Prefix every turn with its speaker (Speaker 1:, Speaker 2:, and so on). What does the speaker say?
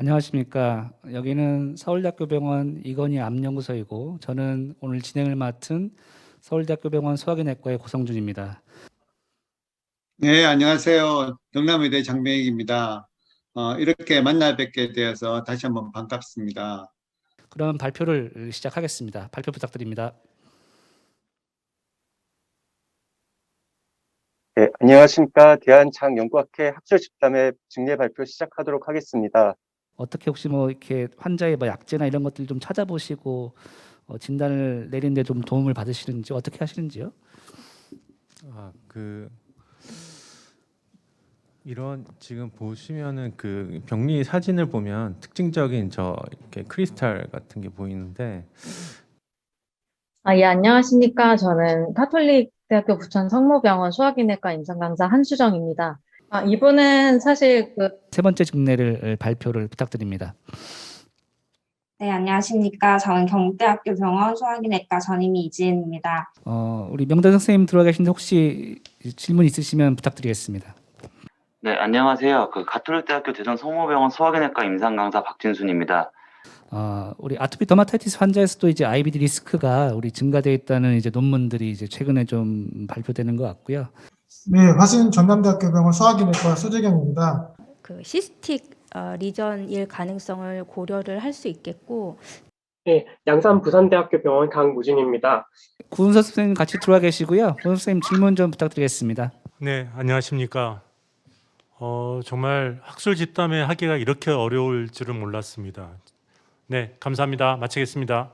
Speaker 1: 안녕하십니까. 여기는 서울대학교 병원 이건희 암연구소이고 저는 오늘 진행을 맡은 서울대학교 병원 소화기내과의 고성준입니다.
Speaker 2: 네, 안녕하세요. 경남의대 장명익입니다. 어, 이렇게 만나 뵙게 되어서 다시 한번 반갑습니다.
Speaker 1: 그럼 발표를 시작하겠습니다. 발표 부탁드립니다.
Speaker 3: 네, 안녕하십니까. 대한장연구학회 학술 집단의 직례 발표 시작하도록 하겠습니다.
Speaker 1: 어떻게 혹시 뭐 이렇게 환자의 뭐 약제나 이런 것들 좀 찾아보시고 어, 진단을 내리는데 좀 도움을 받으시는지 어떻게 하시는지요?
Speaker 4: 아, 그 이런 지금 보시면은 그 병리 사진을 보면 특징적인 저 이렇게 크리스탈 같은 게 보이는데
Speaker 5: 아, 예, 안녕하십니까. 저는 가톨릭 대학교 부천 성모병원 소화기내과 임상 강사 한수정입니다. 아, 이분은 사실 그
Speaker 1: 세 번째 직내를 발표를 부탁드립니다.
Speaker 6: 네, 안녕하십니까. 저는 경북대학교 병원 소화기내과 전임의 이지은입니다.
Speaker 1: 어, 우리 명단 선생님 들어와 계신데 혹시 질문 있으시면 부탁드리겠습니다.
Speaker 7: 네, 안녕하세요. 그 가톨릭대학교 대전 성모병원 소화기내과 임상 강사 박진순입니다.
Speaker 1: 어, 우리 아토피 더마타이티스 환자에서도 이제 IBD 리스크가 우리 증가되어 있다는 이제 논문들이 이제 최근에 좀 발표되는 것 같고요.
Speaker 8: 네, 화신 전남대학교 병원 소화기내과 소재경입니다.
Speaker 9: 그 시스틱 어, 리전일 가능성을 고려를 할 수 있겠고
Speaker 10: 네, 양산 부산대학교 병원 강무진입니다.
Speaker 1: 구은서 선생님 같이 들어와 계시고요. 구은서 선생님 질문 좀 부탁드리겠습니다.
Speaker 11: 네, 안녕하십니까. 어, 정말 학술 집단에 하기가 이렇게 어려울 줄은 몰랐습니다. 네, 감사합니다. 마치겠습니다.